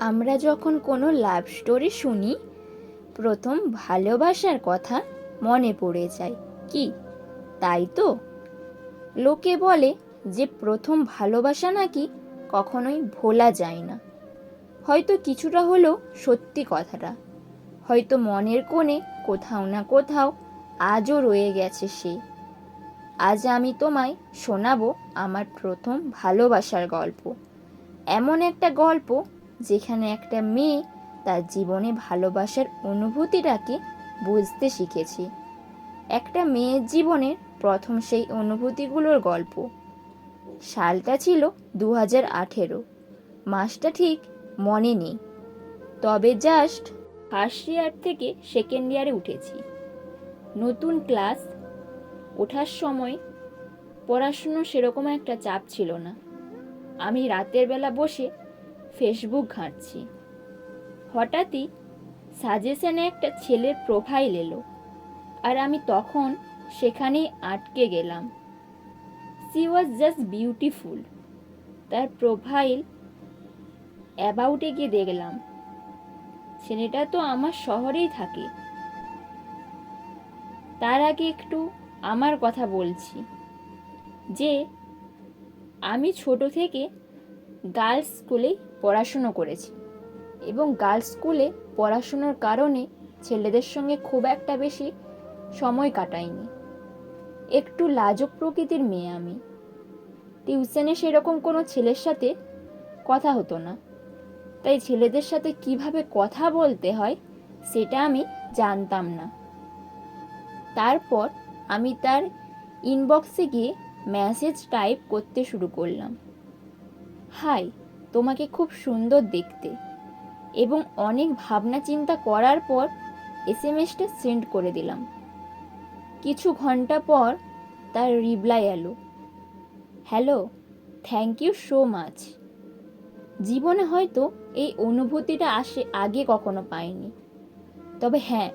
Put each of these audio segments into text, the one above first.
আমরা যখন কোনো লাভ স্টোরি শুনি, প্রথম ভালোবাসার কথা মনে পড়ে যায়। কি? তাই তো? লোকে বলে যে প্রথম ভালোবাসা নাকি কখনোই ভোলা যায় না। হয়তো কিছুটা হলেও সত্যি কথাটা। হয়তো মনের কোণে কোথাও না কোথাও আজও রয়ে গেছে সে। আজ আমি তোমায় শোনাবো আমার প্রথম ভালোবাসার গল্প। এমন একটা গল্প যেখানে একটা মেয়ে তার জীবনে ভালোবাসার অনুভূতিটাকে বুঝতে শিখেছে। একটা মেয়ের জীবনের প্রথম সেই অনুভূতিগুলোর গল্প। সালটা ছিল দু হাজার আঠেরো। মাসটা ঠিক মনে নেই। তবে জাস্ট ফার্স্ট ইয়ার থেকে সেকেন্ড ইয়ারে উঠেছি। নতুন ক্লাস ওঠার সময় পড়াশুনো সেরকম একটা চাপ ছিল না। আমি রাতের বেলা বসে ফেসবুক ঘাঁটছি। হঠাৎই সাজেশনে একটা ছেলের প্রোফাইল এলো আর আমি তখন সেখানেই আটকে গেলাম। She was just beautiful. তার প্রোফাইল অ্যাবাউটে গিয়ে দেখলাম। ছেলেটা তো আমার শহরেই থাকে। তার আগে একটু আমার কথা বলছি যে আমি ছোট থেকে গার্লস স্কুলে পড়াশুনো করেছি। এবং গার্লস স্কুলে পড়াশুনোর কারণে ছেলেদের সঙ্গে খুব একটা বেশি সময় কাটাইনি। একটু লাজক প্রকৃতির মেয়ে আমি। টিউশনে সেরকম কোনো ছেলের সাথে কথা হতো না। তাই ছেলেদের সাথে কীভাবে কথা বলতে হয় সেটা আমি জানতাম না। তারপর আমি তার ইনবক্সে গিয়ে মেসেজ টাইপ করতে শুরু করলাম। হাই তোমাকে খুব সুন্দর দেখতে। এবং অনেক ভাবনা চিন্তা করার পর এস এম এসটা সেন্ড করে দিলাম। কিছু ঘণ্টা পর তার রিপ্লাই এলো। Hello thank you so much জীবনে হয়তো এই অনুভূতিটা আসে আগে কখনো পাইনি। তবে হ্যাঁ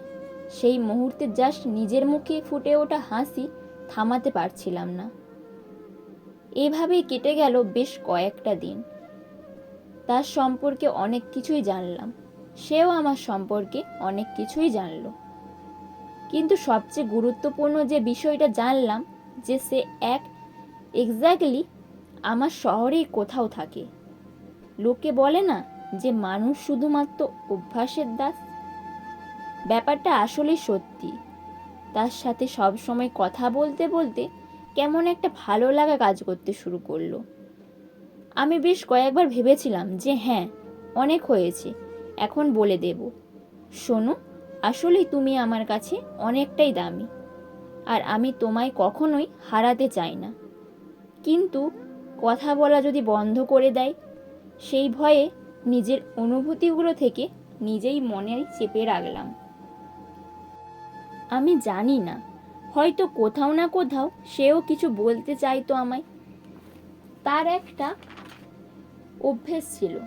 সেই মুহূর্তে জাস্ট নিজের মুখে ফুটে ওঠা হাসি থামাতে পারছিলাম না। এভাবেই কেটে গেল বেশ কয়েকটা দিন। তার সম্পর্কে অনেক কিছুই জানলাম। সেও আমার সম্পর্কে অনেক কিছুই জানলো। কিন্তু সবচেয়ে গুরুত্বপূর্ণ যে বিষয়টা জানলাম, যে সে এক এক্স্যাক্টলি আমার শহরেই কোথাও থাকে। লোকে বলে না যে মানুষ শুধুমাত্র অভ্যাসের দাস? ব্যাপারটা আসলেই সত্যি। তার সাথে সব সময় কথা বলতে বলতে কেমন একটা ভালো লাগা কাজ করতে শুরু করল। আমি বেশ কয়েকবার ভেবেছিলাম যে হ্যাঁ অনেক হয়েছে। এখন বলে দেব। শোনো, আসলেই তুমি আমার কাছে অনেকটাই দামি। আর আমি তোমায় কখনোই হারাতে চাই না। কিন্তু কথা বলা যদি বন্ধ করে দেয়, সেই ভয়ে নিজের অনুভূতিগুলো থেকে নিজেই মনে চেপে রাখলাম। আমি জানি না, হয়তো কোথাও না কোথাও সেও কিছু বলতে চাইতো আমায়। তার একটা অভ্যেস ছিল।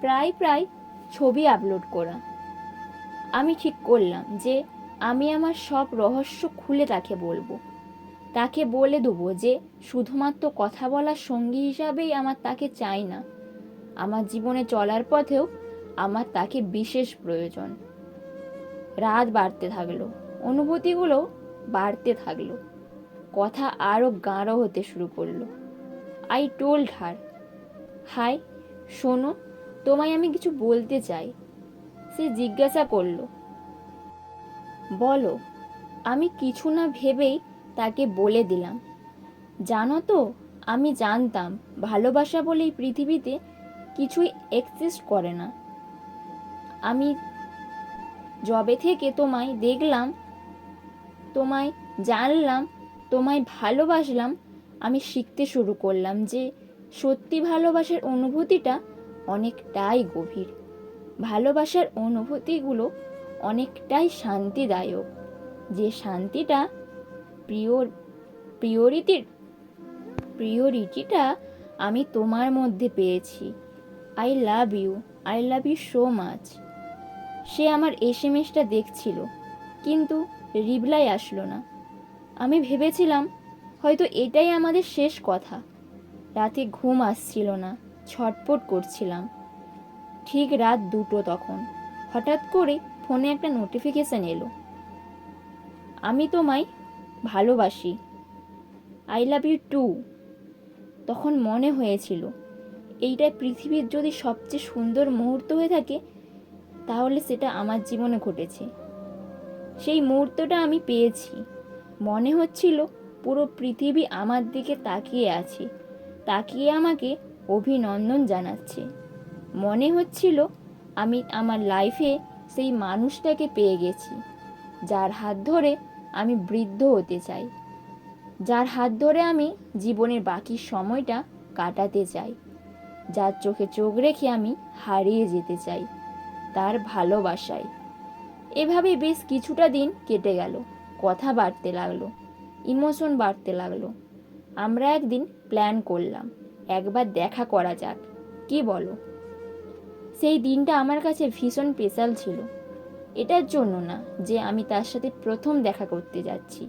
প্রায় প্রায় ছবি আপলোড করা। আমি ঠিক করলাম যে আমি আমার সব রহস্য খুলে তাকে বলব। তাকে বলে দেবো যে শুধুমাত্র কথা বলার সঙ্গী হিসাবেই আমার তাকে চাই না। আমার জীবনে চলার পথেও আমার তাকে বিশেষ প্রয়োজন। রাত বাড়তে থাকল, অনুভূতিগুলো বাড়তে থাকল। কথা আরও গাঢ় হতে শুরু করল। আই টোল্ড হার হাই, শোনো, তোমায় আমি কিছু বলতে চাই। সে জিজ্ঞাসা করল, বলো, আমি কিছু না ভেবেই তাকে বলে দিলাম। জানো তো, আমি জানতাম, ভালোবাসা বলেই পৃথিবীতে কিছুই এক্সিস্ট করে না। আমি জবে থেকে তোমায় দেখলাম, তোমায় জানলাম, তোমায় ভালোবাসলাম, আমি শিখতে শুরু করলাম যে সত্যি ভালোবাসার অনুভূতিটা অনেকটাই গভীর। ভালোবাসার অনুভূতিগুলো অনেকটাই শান্তিদায়ক। যে শান্তিটা প্রিয় প্রিয়রিটির প্রিয়রিটিটা আমি তোমার মধ্যে পেয়েছি। I love you I love you so much সে আমার এস এম এসটা দেখছিল, কিন্তু রিপ্লাই আসলো না। আমি ভেবেছিলাম, হয়তো এটাই আমাদের শেষ কথা। রাতে ঘুম আসছিল না ছটপট করছিলাম। ঠিক রাত দুটো তখন। হঠাৎ করে ফোনে একটা নোটিফিকেশন এলো। আমি তোমায় ভালোবাসি। আই লাভ ইউ টু তখন মনে হয়েছিল, এইটা পৃথিবীর যদি সবচেয়ে সুন্দর মুহূর্ত হয়ে থাকে, তাহলে সেটা আমার জীবনে ঘটেছে। সেই মুহূর্তটা আমি পেয়েছি। মনে হচ্ছিল পুরো পৃথিবী আমার দিকে তাকিয়ে আছে। তাকিয়ে আমাকে অভিনন্দন জানাচ্ছে। মনে হচ্ছিল আমি আমার লাইফে সেই মানুষটাকে পেয়ে গেছি, যার হাত ধরে আমি বৃদ্ধ হতে চাই, যার হাত ধরে আমি জীবনের বাকি সময়টা কাটাতে চাই, যার চোখে চোখ রেখে আমি হারিয়ে যেতে চাই, তার ভালোবাসায়। এভাবে বেশ কিছুটা দিন কেটে গেল, কথা বাড়তে লাগল, ইমোশন বাড়তে লাগল। আমরা একদিন প্ল্যান করলাম। একবার দেখা করা যাক। কি বলো? সেই দিনটা আমার কাছে ভীষণ স্পেশাল ছিল। এটার জন্য না যে আমি তার সাথে প্রথম দেখা করতে যাচ্ছি।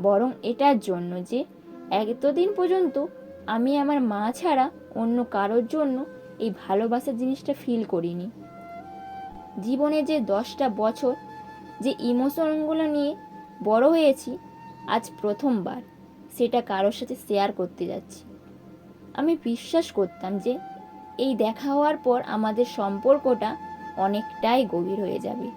বরং এটার জন্য যে এতদিন পর্যন্ত আমি আমার মা ছাড়া অন্য কারোর জন্য এই ভালোবাসার জিনিসটা ফিল করিনি। জীবনে যে দশটা বছর যে ইমোশনগুলো নিয়ে বড় হয়েছি, আজ প্রথমবার। সেটা কারোর সাথে শেয়ার করতে যাচ্ছি। আমি বিশ্বাস করতাম যে এই দেখা হওয়ার পর আমাদের সম্পর্কটা অনেকটাই গভীর হয়ে যাবে।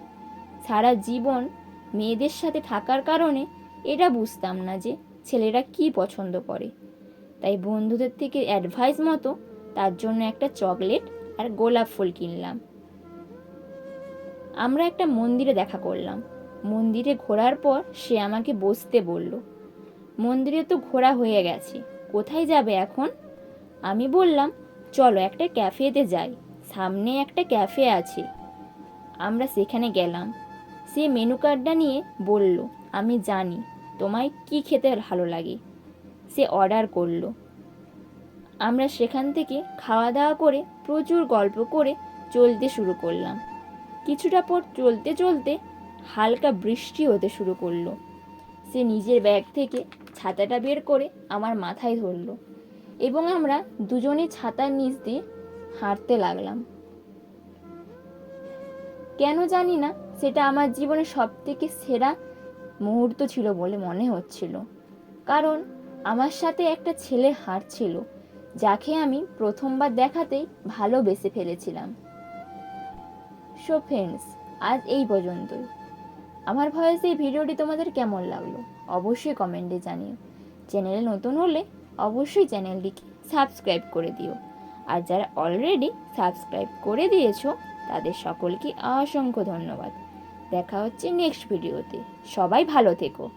সারা জীবন মেয়েদের সাথে থাকার কারণে এটা বুঝতাম না যে ছেলেরা কি পছন্দ করে। তাই বন্ধুদের থেকে অ্যাডভাইস মতো তার জন্য একটা চকলেট আর গোলাপ ফুল কিনলাম। আমরা একটা মন্দিরে দেখা করলাম। মন্দিরে ঘোরার পর সে আমাকে বসতে বলল মন্দিরে তো ঘোরা হয়ে গেছে। কোথায় যাবে এখন? আমি বললাম, চলো একটা ক্যাফেতে যাই। সামনে একটা ক্যাফে আছে। আমরা সেখানে গেলাম। সে মেনু কার্ডটা নিয়ে বলল, আমি জানি, তোমায় কি খেতে ভালো লাগে। সে অর্ডার করল। আমরা সেখান থেকে খাওয়া দাওয়া করে প্রচুর গল্প করে চলতে শুরু করলাম। কিছুটা পর চলতে চলতে হালকা বৃষ্টি হতে শুরু করল। সে নিজের ব্যাগ থেকে ছাতাটা বের করে আমার মাথায় ধরলো এবং আমরা দুজনে ছাতার নিচ দিয়ে হাঁটতে লাগলাম। কেন জানি না, সেটা আমার জীবনের সব থেকে সেরা মুহূর্ত ছিল বলে মনে হচ্ছিল। কারণ আমার সাথে একটা ছেলে হাঁটছিল, যাকে আমি প্রথমবার দেখাতেই ভালোবেসে ফেলেছিলাম। সো ফ্রেন্ডস আজ এই পর্যন্তই। আমার ভয়েসে এই ভিডিওটি তোমাদের কেমন লাগল অবশ্যই কমেন্টে জানিও। চ্যানেলে নতুন হলে অবশ্যই চ্যানেলটিকে সাবস্ক্রাইব করে দিও। আর যারা অলরেডি সাবস্ক্রাইব করে দিয়েছ, তাদের সকলকে অসংখ্য ধন্যবাদ। দেখা হচ্ছে নেক্সট ভিডিওতে সবাই ভালো থেকো।